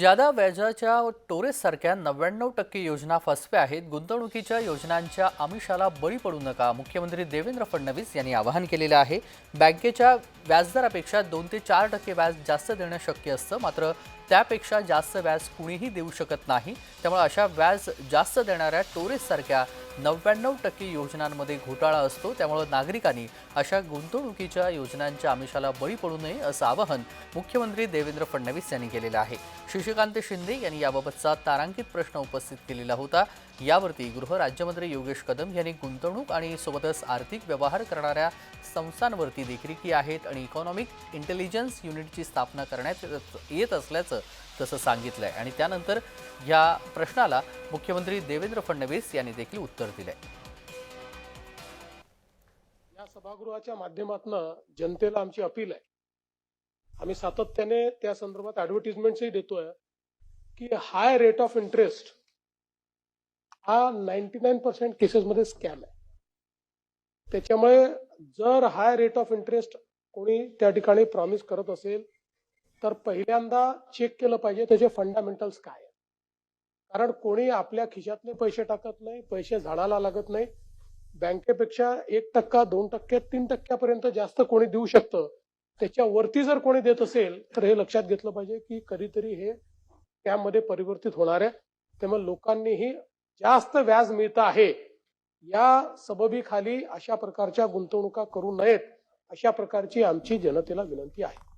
जादा व्याजाच्या टोरेससारख्या नव्याण्णव टक्के योजना फसव्या आहेत. गुंतवणुकीच्या योजनांच्या आमिषाला बळी पडू नका मुख्यमंत्री देवेंद्र फडणवीस यांनी आवाहन केलेलं आहे. बँकेच्या व्याजदरापेक्षा दोन ते चार टक्के व्याज जास्त देणं शक्य असतं मात्र त्यापेक्षा जास्त व्याज कुणीही देऊ शकत नाही. त्यामुळे अशा व्याज जास्त देणाऱ्या टोरेससारख्या नव्याण्णव टक्के योजनांमध्ये घोटाळा असतो त्यामुळे नागरिकांनी अशा गुंतवणुकीच्या योजनांच्या आमिषाला बळी पडू नये असं आवाहन मुख्यमंत्री देवेंद्र फडणवीस यांनी केलेलं आहे. शशिकांत शिंदे यांनी याबाबतचा तारांकित प्रश्न उपस्थित केलेला होता. यावरती गृह राज्यमंत्री योगेश कदम यांनी गुंतवणूक आणि सोबतच आर्थिक व्यवहार करणाऱ्या संस्थांवरती देखरेखी आहेत आणि इकॉनॉमिक इंटेलिजन्स युनिटची स्थापना करण्यात येत- येत असल्याचं तसं सांगितलं आहे आणि त्यानंतर या प्रश्नाला मुख्यमंत्री देवेंद्र फडणवीस यांनी देखील उत्तर दिले या सभागृहाच्या माध्यमातून जनतेला आमची अपील आहे. आम्ही सातत्याने त्या संदर्भात ऍडव्हर्टिजमेंटही देतोय की हाय रेट ऑफ इंटरेस्ट हा नाईन्टी नाईन पर्सेंट केसेसमध्ये स्कॅम आहे. त्याच्यामुळे जर हाय रेट ऑफ इंटरेस्ट कोणी त्या ठिकाणी प्रॉमिस करत असेल तर पहिल्यांदा चेक केलं पाहिजे त्याचे फंडामेंटल्स काय कारण कोणी आपल्या खिशातले पैसे टाकत नाही पैसे झाडाला लागत नाही. बँकेपेक्षा एक टक्का दोन टक्के तीन टक्क्यापर्यंत जास्त कोणी देऊ शकतं. त्याच्यावरती जर कोणी देत असेल तर हे लक्षात घेतलं पाहिजे की कधीतरी हे त्यामध्ये परिवर्तित होणार आहे. त्यामुळे लोकांनीही जास्त व्याज मिळत आहे. या सबबीखाली अशा प्रकारच्या गुंतवणुका करू नयेत अशा प्रकारची आमची जनतेला विनंती आहे.